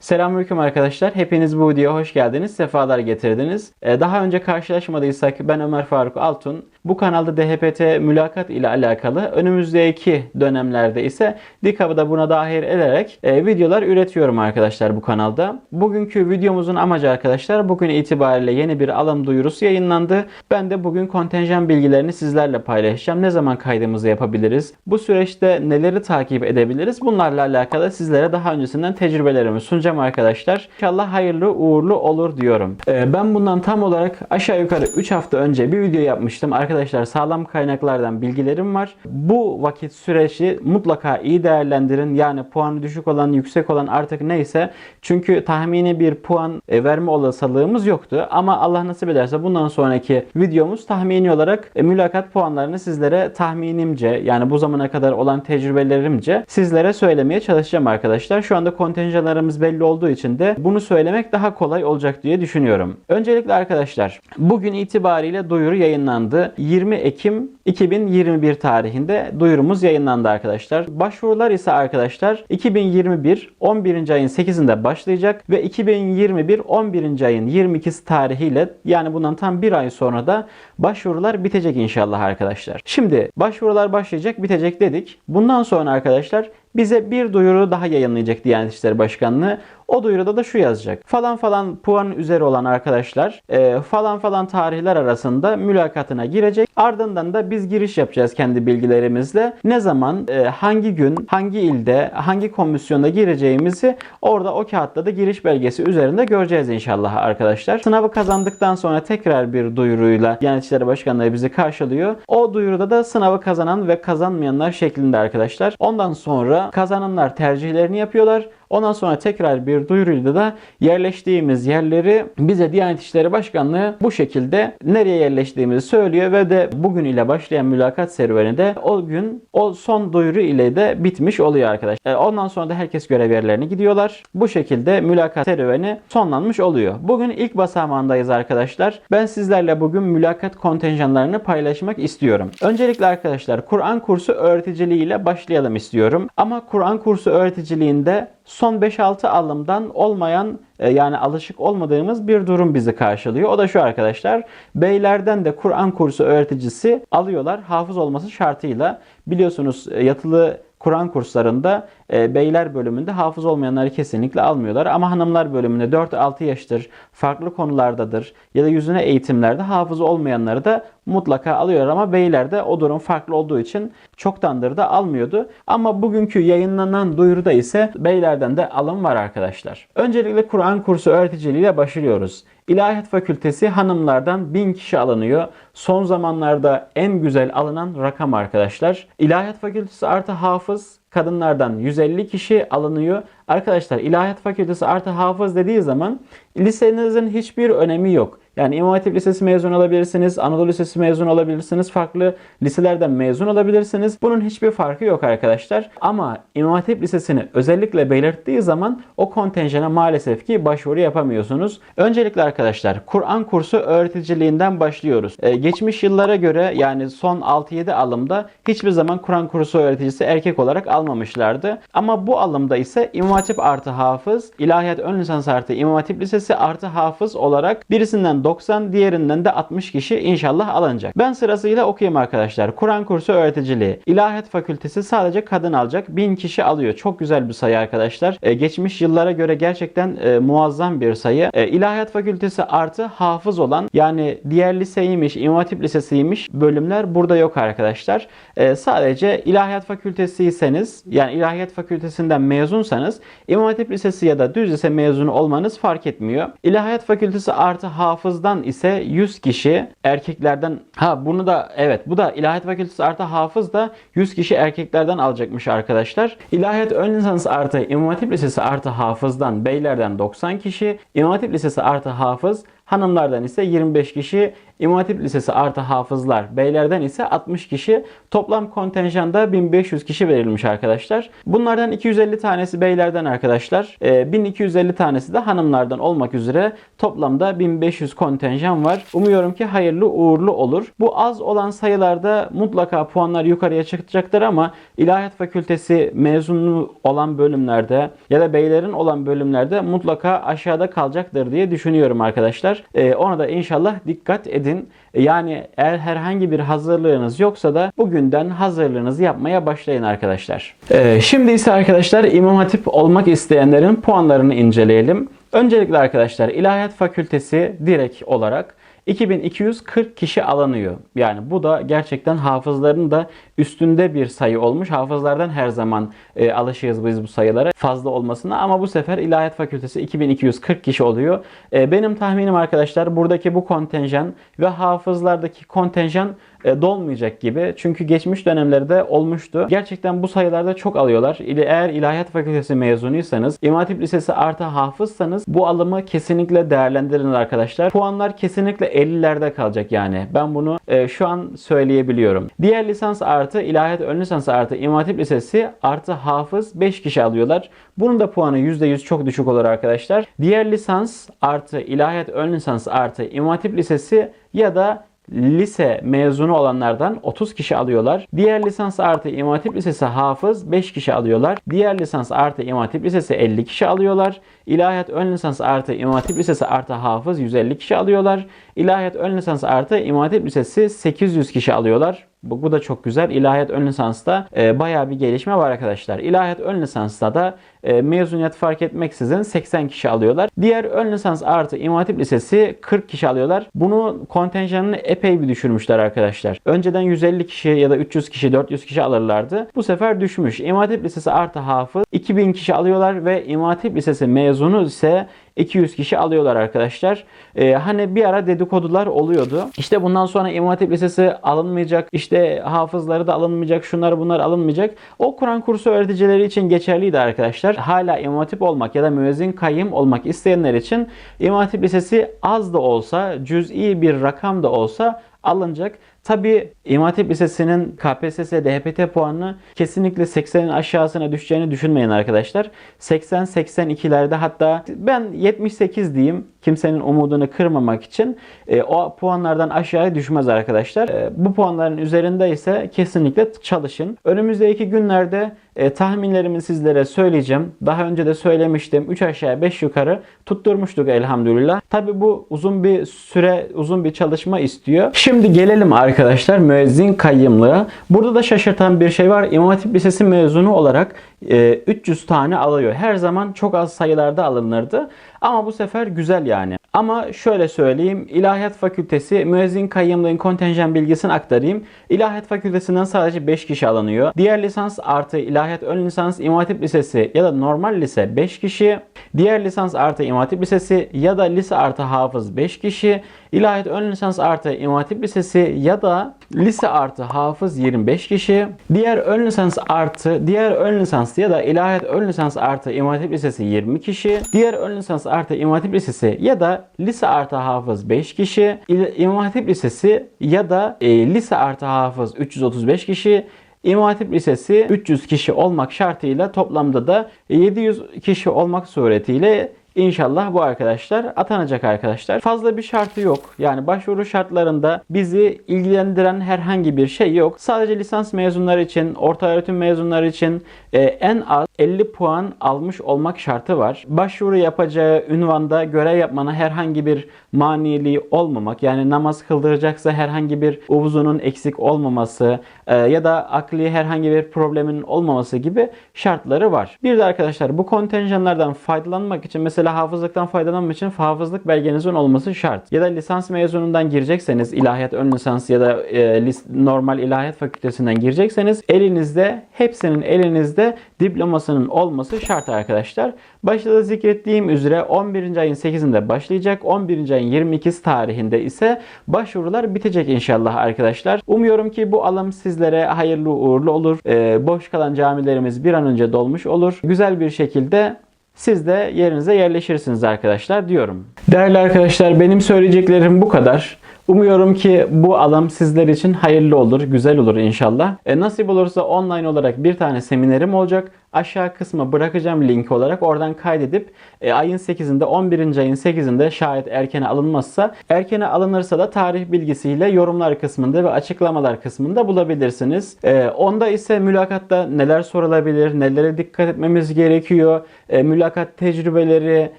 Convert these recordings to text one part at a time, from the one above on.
Selamünaleyküm arkadaşlar. Hepiniz bu videoya hoş geldiniz. Sefalar getirdiniz. Ee, Daha önce karşılaşmadıysak ben Ömer Faruk Altun. Bu kanalda DHPT mülakat ile alakalı önümüzdeki dönemlerde ise DİKAB'ı da buna dahil ederek e, videolar üretiyorum arkadaşlar bu kanalda. Bugünkü videomuzun amacı arkadaşlar bugün itibariyle yeni bir alım duyurusu yayınlandı. Ben de bugün kontenjan bilgilerini sizlerle paylaşacağım. Ne zaman kaydımızı yapabiliriz? Bu süreçte neleri takip edebiliriz? Bunlarla alakalı sizlere daha öncesinden tecrübelerimi sunacağım arkadaşlar. İnşallah hayırlı uğurlu olur diyorum. Ee, ben bundan tam olarak aşağı yukarı 3 hafta önce bir video yapmıştım. Arkadaşlar sağlam kaynaklardan bilgilerim var. Bu vakit süreci mutlaka iyi değerlendirin. Yani puanı düşük olan, yüksek olan artık neyse. Çünkü tahmini bir puan e, verme olasılığımız yoktu. Ama Allah nasip ederse bundan sonraki videomuz tahmini olarak e, mülakat puanlarını sizlere tahminimce yani bu zamana kadar olan tecrübelerimce sizlere söylemeye çalışacağım arkadaşlar. Şu anda kontenjanlarımız belli olduğu için de bunu söylemek daha kolay olacak diye düşünüyorum. Öncelikle arkadaşlar bugün itibariyle duyuru yayınlandı. 20 Ekim 2021 tarihinde duyurumuz yayınlandı arkadaşlar. Başvurular ise arkadaşlar 2021 11. ayın 8'inde başlayacak ve 2021 11. ayın 22'si tarihiyle yani bundan tam bir ay sonra da başvurular bitecek inşallah arkadaşlar. Şimdi başvurular başlayacak bitecek dedik. Bundan sonra arkadaşlar bize bir duyuru daha yayınlayacak Diyanet İşleri Başkanlığı. O duyuruda da şu yazacak. Falan falan puan üzeri olan arkadaşlar e, falan falan tarihler arasında mülakatına girecek. Ardından da biz giriş yapacağız kendi bilgilerimizle. Ne zaman, e, hangi gün, hangi ilde, hangi komisyonda gireceğimizi orada o kağıtta da giriş belgesi üzerinde göreceğiz inşallah arkadaşlar. Sınavı kazandıktan sonra tekrar bir duyuruyla Diyanet İşleri Başkanlığı bizi karşılıyor. O duyuruda da sınavı kazanan ve kazanmayanlar şeklinde arkadaşlar. Ondan sonra kazananlar tercihlerini yapıyorlar. Ondan sonra tekrar bir duyuruyla da yerleştiğimiz yerleri bize Diyanet İşleri Başkanlığı bu şekilde nereye yerleştiğimizi söylüyor ve de bugün ile başlayan mülakat serüveni de o gün o son duyuru ile de bitmiş oluyor arkadaşlar. E, Ondan sonra da herkes görev yerlerine gidiyorlar. Bu şekilde mülakat serüveni sonlanmış oluyor. Bugün ilk basamağındayız arkadaşlar. Ben sizlerle bugün mülakat kontenjanlarını paylaşmak istiyorum. Öncelikle arkadaşlar Kur'an kursu öğreticiliği ile başlayalım istiyorum. Ama Kur'an kursu öğreticiliğinde son 5-6 alımdan olmayan e, yani alışık olmadığımız bir durum bizi karşılıyor. O da şu arkadaşlar. Beylerden de Kur'an kursu öğreticisi alıyorlar hafız olması şartıyla. Biliyorsunuz e, yatılı Kur'an kurslarında e, beyler bölümünde hafız olmayanları kesinlikle almıyorlar. Ama hanımlar bölümünde 4-6 yaştır, farklı konulardadır ya da yüzüne eğitimlerde hafız olmayanları da mutlaka alıyor ama beylerde o durum farklı olduğu için çoktandır da almıyordu. Ama bugünkü yayınlanan duyuruda ise beylerden de alım var arkadaşlar. Öncelikle Kur'an kursu öğreticiliğiyle başlıyoruz. İlahiyat Fakültesi hanımlardan 1000 kişi alınıyor. Son zamanlarda en güzel alınan rakam arkadaşlar. İlahiyat Fakültesi artı hafız kadınlardan 150 kişi alınıyor. Arkadaşlar İlahiyat Fakültesi artı hafız dediği zaman lisenizin hiçbir önemi yok. Yani İmam Hatip Lisesi mezun olabilirsiniz, Anadolu Lisesi mezun olabilirsiniz, farklı liselerden mezun olabilirsiniz. Bunun hiçbir farkı yok arkadaşlar. Ama İmam Hatip Lisesi'ni özellikle belirttiği zaman o kontenjana maalesef ki başvuru yapamıyorsunuz. Öncelikle arkadaşlar Kur'an kursu öğreticiliğinden başlıyoruz. Ee, geçmiş yıllara göre yani son 6-7 alımda hiçbir zaman Kur'an kursu öğreticisi erkek olarak almamışlardı. Ama bu alımda ise İmam Hatip artı hafız, İlahiyat ön lisans artı İmam Hatip Lisesi artı hafız olarak birisinden 90 diğerinden de 60 kişi inşallah alınacak. Ben sırasıyla okuyayım arkadaşlar. Kur'an kursu öğreticiliği. İlahiyat Fakültesi sadece kadın alacak. 1000 kişi alıyor. Çok güzel bir sayı arkadaşlar. Ee, geçmiş yıllara göre gerçekten e, muazzam bir sayı. E, İlahiyat Fakültesi artı hafız olan yani diğer liseymiş, İmam Hatip Lisesi'ymiş bölümler burada yok arkadaşlar. E, sadece İlahiyat Fakültesiyseniz yani İlahiyat Fakültesinden mezunsanız İmam Hatip Lisesi ya da düz lise mezunu olmanız fark etmiyor. İlahiyat Fakültesi artı hafızdan ise 100 kişi erkeklerden ha bunu da evet bu da İlahiyat Fakültesi artı hafız da 100 kişi erkeklerden alacakmış arkadaşlar. İlahiyat ön lisans artı İmam Hatip Lisesi artı hafızdan beylerden 90 kişi, İmam Hatip Lisesi artı hafız Hanımlardan ise 25 kişi, İmam Hatip Lisesi artı hafızlar, beylerden ise 60 kişi. Toplam kontenjanda 1500 kişi verilmiş arkadaşlar. Bunlardan 250 tanesi beylerden arkadaşlar. Ee, 1250 tanesi de hanımlardan olmak üzere toplamda 1500 kontenjan var. Umuyorum ki hayırlı uğurlu olur. Bu az olan sayılarda mutlaka puanlar yukarıya çıkacaktır ama İlahiyat Fakültesi mezunu olan bölümlerde ya da beylerin olan bölümlerde mutlaka aşağıda kalacaktır diye düşünüyorum arkadaşlar. Ee, ona da inşallah dikkat edin. Yani eğer herhangi bir hazırlığınız yoksa da bugünden hazırlığınızı yapmaya başlayın arkadaşlar. Ee, şimdi ise arkadaşlar İmam Hatip olmak isteyenlerin puanlarını inceleyelim. Öncelikle arkadaşlar İlahiyat Fakültesi direkt olarak 2240 kişi alınıyor. Yani bu da gerçekten hafızların da üstünde bir sayı olmuş. Hafızlardan her zaman e, alışığız biz bu sayılara fazla olmasına ama bu sefer İlahiyat Fakültesi 2240 kişi oluyor. E, benim tahminim arkadaşlar buradaki bu kontenjan ve hafızlardaki kontenjan e, dolmayacak gibi. Çünkü geçmiş dönemlerde olmuştu. Gerçekten bu sayılarda çok alıyorlar. Eğer İlahiyat Fakültesi mezunuysanız, İmam Lisesi artı hafızsanız bu alımı kesinlikle değerlendirin arkadaşlar. Puanlar kesinlikle 50'lerde kalacak yani. Ben bunu e, şu an söyleyebiliyorum. Diğer lisans artı İlahiyat ön lisans artı İmam Lisesi artı hafız 5 kişi alıyorlar. Bunun da puanı %100 çok düşük olur arkadaşlar. Diğer lisans artı İlahiyat ön lisans artı İmam Lisesi ya da lise mezunu olanlardan 30 kişi alıyorlar. Diğer lisans artı İmam Lisesi hafız 5 kişi alıyorlar. Diğer lisans artı İmam Lisesi 50 kişi alıyorlar. İlahiyat ön lisans artı İmam Lisesi artı hafız 150 kişi alıyorlar. İlahiyat ön lisans artı İmam Lisesi 800 kişi alıyorlar. Bu, bu da çok güzel. İlahiyat ön lisansta e, bayağı bir gelişme var arkadaşlar. İlahiyat ön lisansta da e, mezuniyet fark etmeksizin 80 kişi alıyorlar. Diğer ön lisans artı İmam Lisesi 40 kişi alıyorlar. Bunu kontenjanını epey bir düşürmüşler arkadaşlar. Önceden 150 kişi ya da 300 kişi 400 kişi alırlardı. Bu sefer düşmüş. İmam Hatip Lisesi artı hafız 2000 kişi alıyorlar ve İmam Lisesi mezunu ise 200 kişi alıyorlar arkadaşlar. Ee, hani bir ara dedikodular oluyordu. İşte bundan sonra İmam Hatip Lisesi alınmayacak, işte hafızları da alınmayacak, şunlar bunlar alınmayacak. O Kur'an kursu öğreticileri için geçerliydi arkadaşlar. Hala İmam Hatip olmak ya da müezzin kayyım olmak isteyenler için İmam Hatip Lisesi az da olsa, cüz'i bir rakam da olsa alınacak. Tabi İmam Hatip Lisesi'nin KPSS, DHPT puanını kesinlikle 80'in aşağısına düşeceğini düşünmeyin arkadaşlar. 80-82'lerde hatta ben 78 diyeyim kimsenin umudunu kırmamak için e, o puanlardan aşağıya düşmez arkadaşlar. E, bu puanların üzerinde ise kesinlikle çalışın. Önümüzdeki günlerde e, tahminlerimi sizlere söyleyeceğim. Daha önce de söylemiştim. 3 aşağı 5 yukarı tutturmuştuk elhamdülillah. Tabi bu uzun bir süre, uzun bir çalışma istiyor. Şimdi gelelim arkadaşlar müezzin kayyımlığa. Burada da şaşırtan bir şey var. İmam Hatip Lisesi mezunu olarak 300 tane alıyor. Her zaman çok az sayılarda alınırdı. Ama bu sefer güzel yani. Ama şöyle söyleyeyim. İlahiyat Fakültesi müezzin kayyımlığın kontenjan bilgisini aktarayım. İlahiyat Fakültesinden sadece 5 kişi alınıyor. Diğer lisans artı İlahiyat ön lisans İmam Lisesi ya da normal lise 5 kişi. Diğer lisans artı İmam Lisesi ya da lise artı hafız 5 kişi. İlahiyat ön lisans artı İmam Lisesi ya da lise artı hafız 25 kişi. Diğer ön lisans artı diğer ön lisans ya da ilahiyat ön lisans artı İmam Hatip Lisesi 20 kişi. Diğer ön lisans artı İmam Hatip Lisesi ya da lise artı hafız 5 kişi. İmam Hatip Lisesi ya da e, lise artı hafız 335 kişi. İmam Hatip Lisesi 300 kişi olmak şartıyla toplamda da 700 kişi olmak suretiyle İnşallah bu arkadaşlar atanacak arkadaşlar. Fazla bir şartı yok. Yani başvuru şartlarında bizi ilgilendiren herhangi bir şey yok. Sadece lisans mezunları için, orta öğretim mezunları için e, en az 50 puan almış olmak şartı var. Başvuru yapacağı ünvanda görev yapmana herhangi bir maniliği olmamak, yani namaz kıldıracaksa herhangi bir uzunun eksik olmaması e, ya da akli herhangi bir problemin olmaması gibi şartları var. Bir de arkadaşlar bu kontenjanlardan faydalanmak için mesela hafızlıktan faydalanmak için hafızlık belgenizin olması şart. Ya da lisans mezunundan girecekseniz ilahiyat ön lisans ya da e, lis- normal ilahiyat fakültesinden girecekseniz elinizde hepsinin elinizde diplomasının olması şart arkadaşlar. Başta da zikrettiğim üzere 11. ayın 8'inde başlayacak. 11. ayın 22 tarihinde ise başvurular bitecek inşallah arkadaşlar. Umuyorum ki bu alım sizlere hayırlı uğurlu olur. Ee, boş kalan camilerimiz bir an önce dolmuş olur. Güzel bir şekilde siz de yerinize yerleşirsiniz arkadaşlar diyorum. Değerli arkadaşlar benim söyleyeceklerim bu kadar. Umuyorum ki bu alım sizler için hayırlı olur, güzel olur inşallah. E, nasip olursa online olarak bir tane seminerim olacak. Aşağı kısma bırakacağım link olarak oradan kaydedip e, ayın 8'inde 11. ayın 8'inde şayet erkene alınmazsa erkene alınırsa da tarih bilgisiyle yorumlar kısmında ve açıklamalar kısmında bulabilirsiniz. E, onda ise mülakatta neler sorulabilir, nelere dikkat etmemiz gerekiyor, e, mülakat tecrübeleri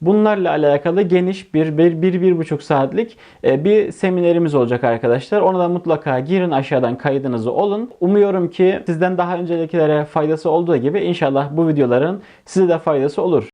bunlarla alakalı geniş bir, bir, bir, bir buçuk saatlik e, bir seminerimiz olacak arkadaşlar. Ona da mutlaka girin aşağıdan kaydınızı olun. Umuyorum ki sizden daha öncekilere faydası olduğu gibi inşallah bu videoların size de faydası olur.